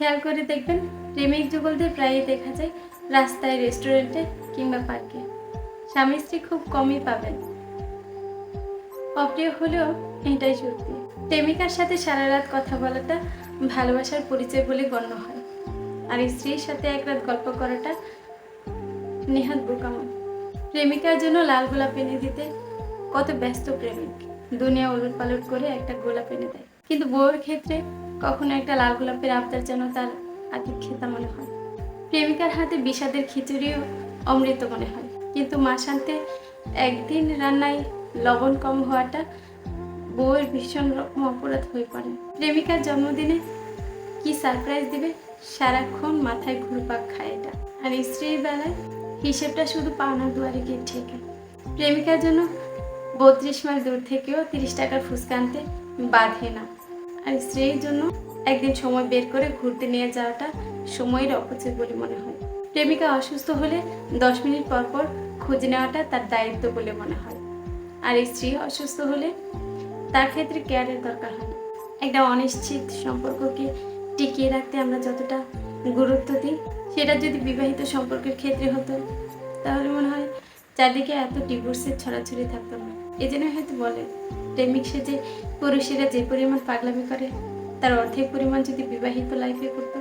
খেয়াল করে দেখবেন, প্রেমিক যুগলদের প্রায়ই দেখা যায় রাস্তায়, রেস্টুরেন্টে কিংবা পার্কে। স্বামী স্ত্রী খুব কমই পাবেন। অপ্রিয় হলেও এটাই সত্যি। প্রেমিকার সাথে সারা রাত কথা বলাটা ভালোবাসার পরিচয় বলে গণ্য হয়। আর স্ত্রীর সাথে এক রাত গল্প করাটা নেহাত বোকামো। প্রেমিকার জন্য লাল গোলাপ এনে দিতে কত ব্যস্ত প্রেমিক। দুনিয়া উলট পালট করে একটা গোলাপ এনে দেয়। কিন্তু বউয়ের ক্ষেত্রে কখনো একটা লাল গোলাপের আবদার যেন তার আতিক্ষেতা মনে হয়। প্রেমিকার হাতে বিষাদের খিচুড়িও অমৃত মনে হয়। কিন্তু মা শান্তে একদিন রান্নায় লবণ কম হওয়াটা বউয়ের ভীষণ রকম অপরাধ হয়ে পড়ে। প্রেমিকার জন্মদিনে কি সারপ্রাইজ দিবে? সারাক্ষণ মাথায় ঘুরপাক খায় এটা। আর স্ত্রীর বেলায় হিসেবটা শুধু পাওনা দুয়ারে গিয়ে ঠেকে। প্রেমিকার জন্য বত্রিশ মাইল দূর থেকেও তিরিশ টাকার ফুচকা আনতে বাধে না। আর স্ত্রীর জন্য একদিন সময় বের করে ঘুরতে নিয়ে যাওয়াটা সময়ের অপচয় বলে মনে হয়। প্রেমিকা অসুস্থ হলে দশ মিনিট পর পর খোঁজ নেওয়াটা তার দায়িত্ব বলে মনে হয়। আর স্ত্রী অসুস্থ হলে তার ক্ষেত্রে কেয়ারের দরকার হয়। একটা অনিশ্চিত সম্পর্ককে টিকিয়ে রাখতে আমরা যতটা গুরুত্ব দিই, সেটা যদি বিবাহিত সম্পর্কের ক্ষেত্রে হতো, তাহলে মনে হয় চারদিকে এত ডিভোর্সের ছড়াছড়ি থাকতো না। এই জন্য হয়তো বলে। প্রেমিক সেজে পুরুষেরা যে পরিমাণ পাগলামি করে, তার অর্ধেক পরিমাণ যদি বিবাহিত লাইফে করতো।